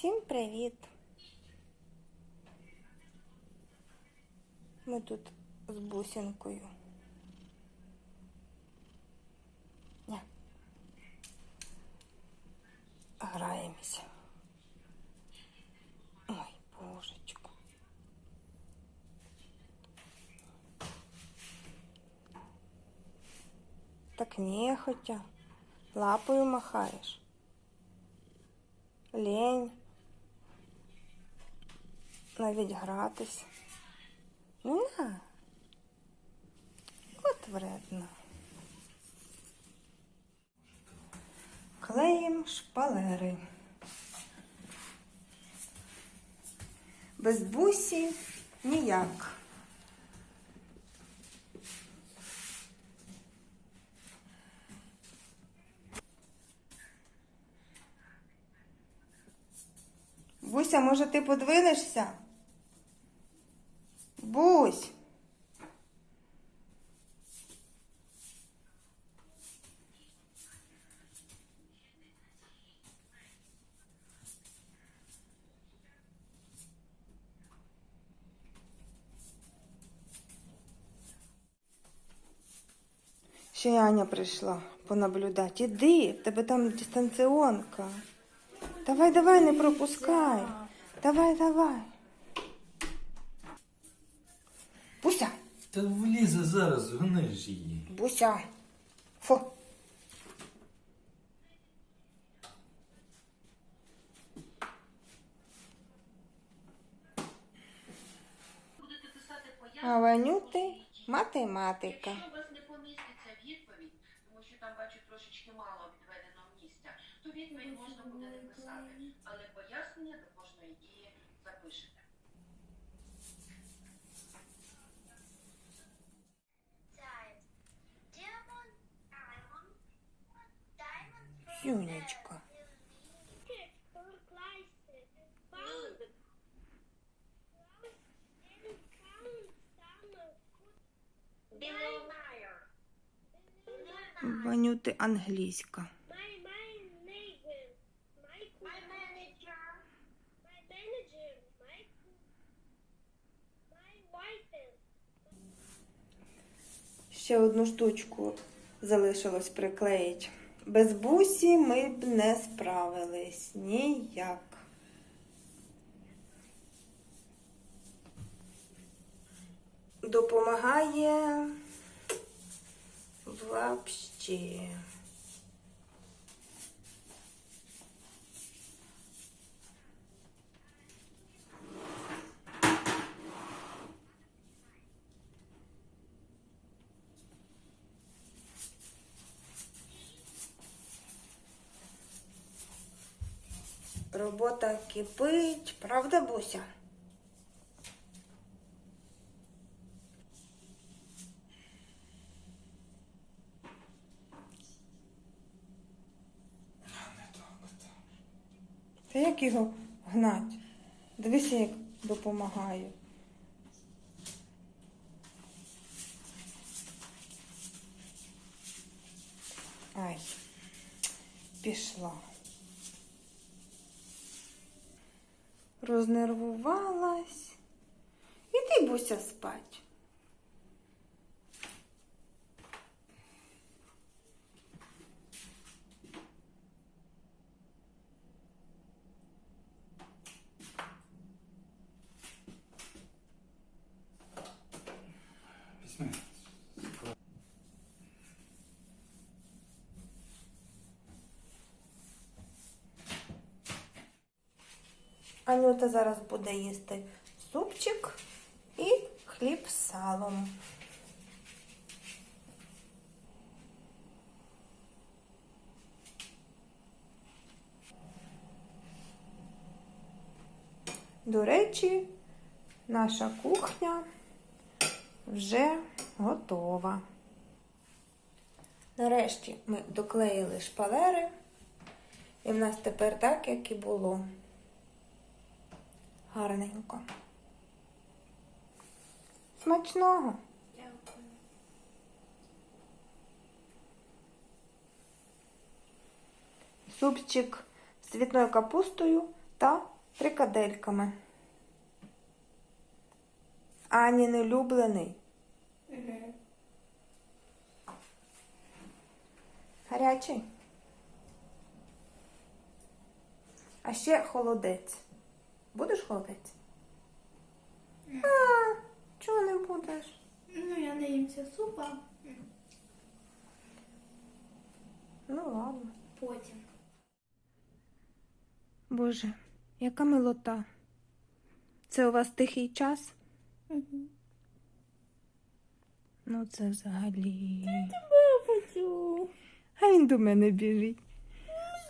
Всім привіт! Ми тут з бусинкою. Ня. Граємося. Ой, божечко. Так нехотя. Лапою махаєш. Лень. Навіть гратись. Ну на. От вредно. Клеїм шпалери. Без бусі ніяк. Буся, може ти подвинешся? Бусь. Ще Аня прийшла понаблюдати. Іди, в тебе там дистанціонка. Давай, давай, не пропускай. Давай, давай. Буся, Та влізе зараз, гониш її. Буся. Фу. А Ванюти математика. Якщо у вас не поміститься відповідь, тому що там бачу трошечки мало відведеного місця, то відповідь можна буде не писати, але пояснення My my wife. Ще одну штучку залишилось приклеїть. Без бусі ми б не справились ніяк. Допомагає вообще. Робота кипить, правда, Буся? Та як його гнать? Дивися, як допомагаю. Ай, пішла. Рознервувалась. Іди, Буся, спать. Анюта зараз буде їсти супчик і хліб з салом. До речі, наша кухня вже готова. Нарешті ми доклеїли шпалери, і в нас тепер так, як і було. Гарненько. Смачного. Супчик з цвітною капустою та фрикадельками. Анін улюблений. Гарячий. А ще холодець. Будеш холодець? А, чого не будеш? Ну, я наїмся супа. Ну ладно. Потім. Боже, яка милота. Це у вас тихий час? Ну, це взагалі. Хочу. А він до мене біжить.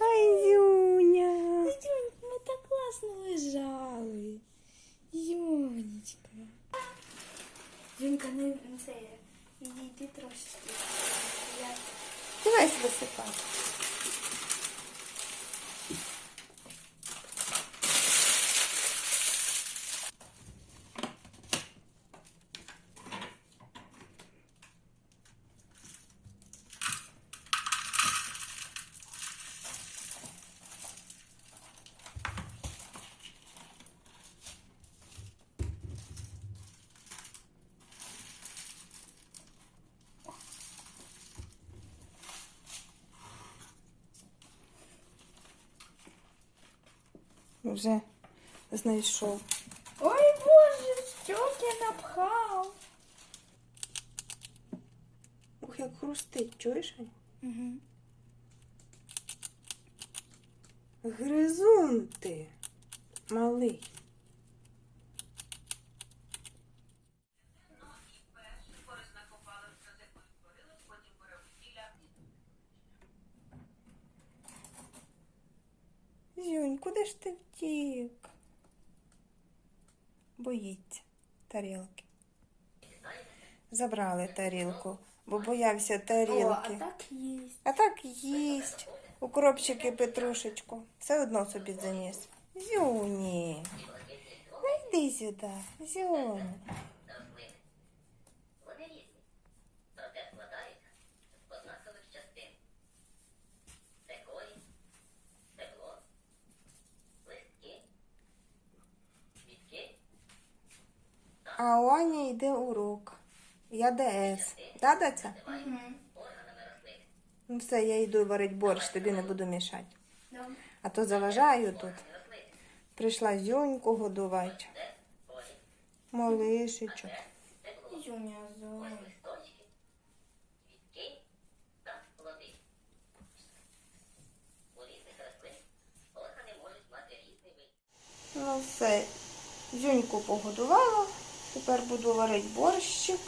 Ай, Зюня. Класно лежали. Юнечка. Юнька, не це. Відійди трошечки. Я... Дивись висипай. Вже знайшов. Ой, Боже, що ти напхав? Ух, як хрустить, чуєш? Угу. Гризун ти, малий. Куди ж ти втік? Боїться тарілки. Забрали тарілку, бо боявся О, а тарілки. так їсть. А так їсть. Укропчики петрушечку. Все одно собі заніс. Зюні. Ну йди сюди, Зюня. А у йде урок. Я ДС. Да, органами. Ну все, я йду варить борщ, тобі не буду мішати. А то заважаю тут. Прийшла зюньку годувати. Малишечок. стебло, Юня, зой. листочки, квітки та плоди. У різних рослин органи можуть мати різний вид. Ну все, зюньку погодувала. Тепер буду варити борщик.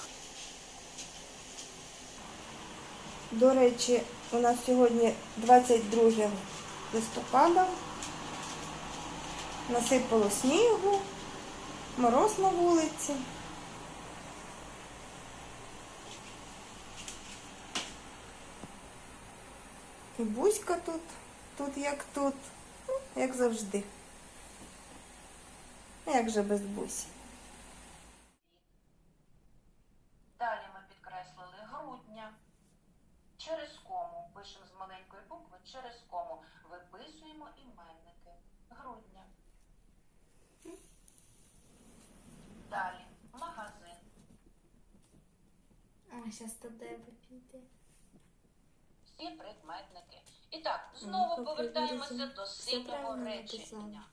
До речі, у нас сьогодні 22 листопада. Насипало снігу, мороз на вулиці. І Буська тут, тут як тут, ну, як завжди. Як же без бусі? Далі ми підкреслили грудня. Через кому пишемо з маленької букви через кому. Виписуємо іменники. Грудня. Далі магазин. А, зараз до тебе піде. Всі прикметники. І так, знову Ну, повертаємося до синього речення.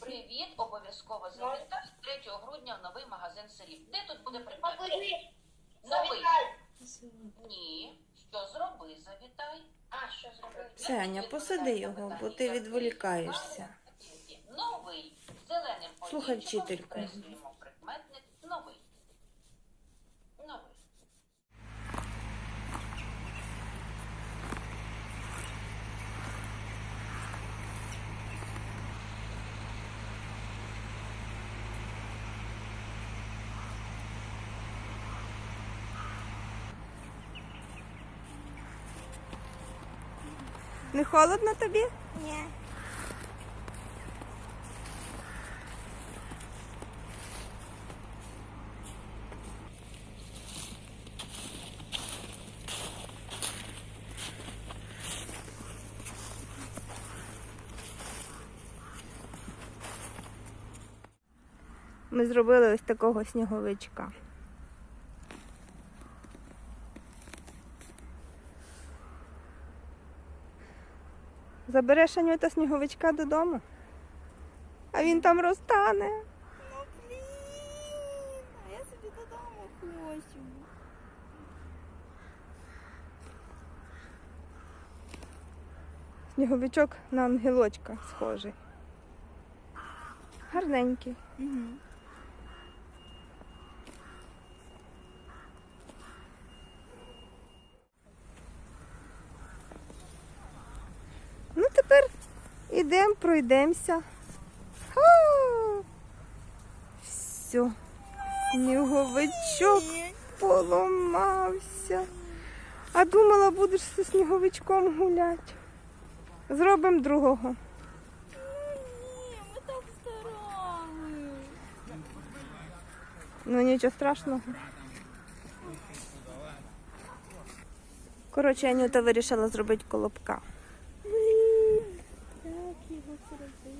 Привіт, обов'язково завітай 3 грудня в новий магазин сирів. Де тут буде прикметник? Новий. Ні. Що зроби, завітай. А, що зроби? Все, Аня, посади його, бо ти відволікаєшся. Новий. Зеленим Слухай вчительку. підкреслюємо прикметник. Новий. Не холодно тобі? Ні. Ми зробили ось такого сніговичка. Забереш Анюта сніговичка додому, а він там розтане. Ну блін, а я собі додому хочу. Сніговичок на ангелочка схожий. Гарненький. Угу. Ну, тепер ідемо, пройдемося. Все. Сніговичок поламався. А думала, будеш зі сніговичком гуляти. Зробимо другого. Ну нічого страшного. Коротше, Анюта вирішила зробити колобка. Як його зробити?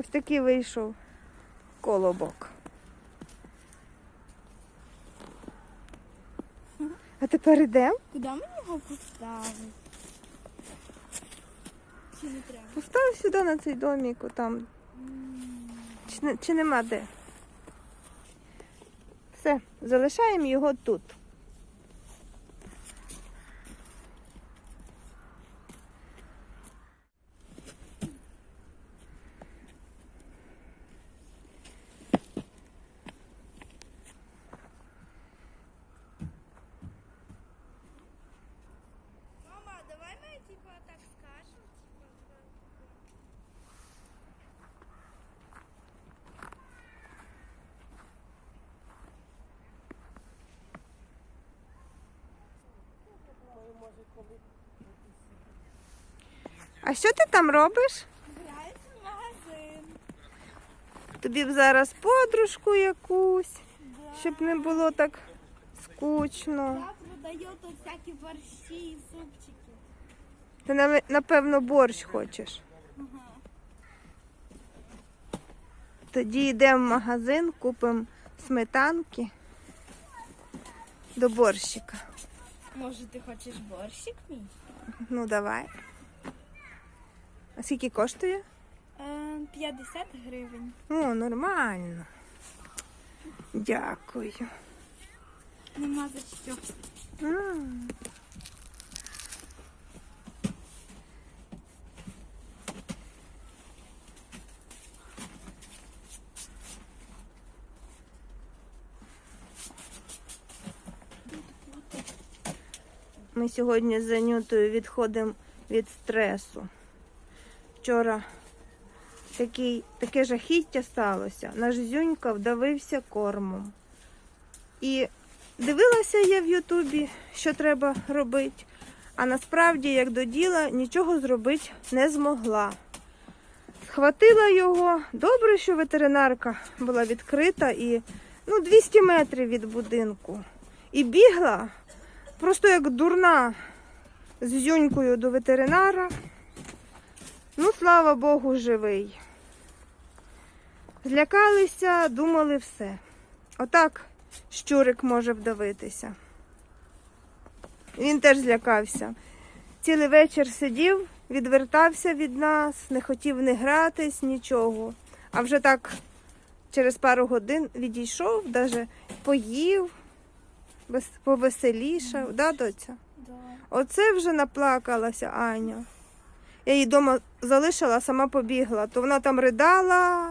Ось такий вийшов колобок. А тепер йдемо. Куди мені його поставити? Чи не треба? Постав сюди на цей домик, там. Чи, чи нема де? Все, залишаємо його тут. А що ти там робиш? Грається в магазин. Тобі б зараз подружку якусь, Да. щоб не було так скучно. Да, продає тут всякі борщі і супчики. Ти напевно борщ хочеш. Ага. Тоді йдемо в магазин, купимо сметанки до борщика. Може, ти хочеш борщик мій? Ну давай. А скільки коштує? Е, 50 гривень. О, нормально. Дякую. Нема за що. М. Ми сьогодні з Анютою відходимо від стресу. Вчора такий, таке жахіття сталося. Наш зюнька вдавився кормом. І дивилася я в Ютубі, що треба робити. А насправді, як до діла, нічого зробити не змогла. Схватила його. Добре, що ветеринарка була відкрита і ну, 200 метрів від будинку. І бігла просто як дурна з зюнькою до ветеринара. Ну, слава Богу, живий. Злякалися, думали все. Отак щурик може вдавитися. Він теж злякався. Цілий вечір сидів, відвертався від нас, не хотів не гратись, нічого. А вже так через пару годин відійшов, навіть поїв, вес- повеселішав, да, доця? Да. Оце вже наплакалася Аня. Я її вдома залишила, сама побігла. То вона там ридала,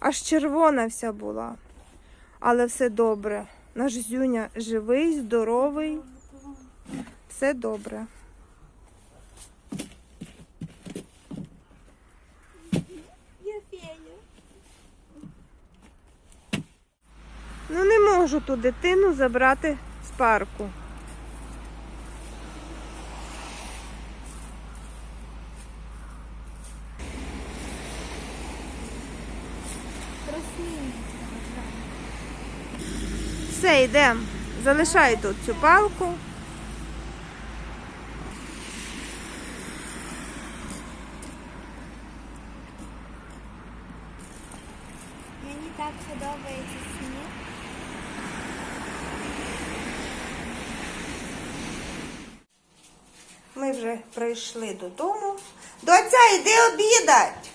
аж червона вся була. Але все добре. Наш зюня живий, здоровий, все добре. Ну, не можу ту дитину забрати з парку. Все, йдемо. Залишаю тут цю палку. Прийшли додому. Доця, йди обідать.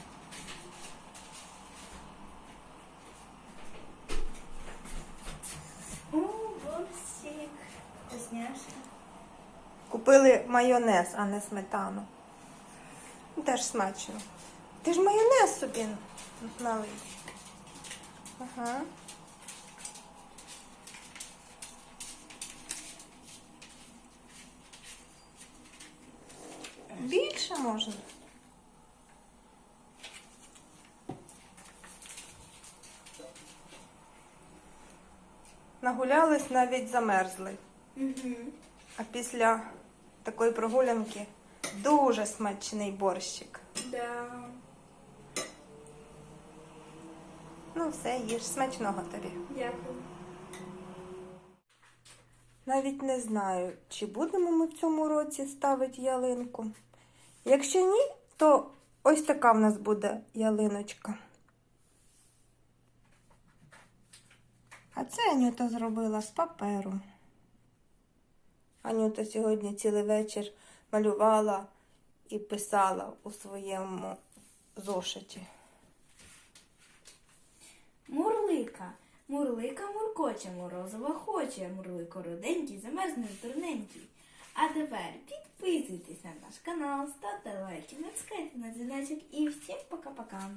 Купили майонез, а не сметану. Ну, Теж смачно. Ти ж майонез собі налий. Ага. Більше можна. Нагулялись, навіть замерзли. Угу. А після такої прогулянки дуже смачний борщик. Да. Ну, все, їж смачного тобі. Дякую. Навіть не знаю, чи будемо ми в цьому році ставити ялинку. Якщо ні, то ось така в нас буде ялиночка. А це Анюта зробила з паперу. Анюта сьогодні цілий вечір малювала і писала у своєму зошиті. Мурлика. Мурлика муркоче, морозова хоче, мурлико роденький, замерзне дурненький. А тепер підписуйтесь на наш канал, ставте лайки, натискайте на дзвіночок і всім пока-пока.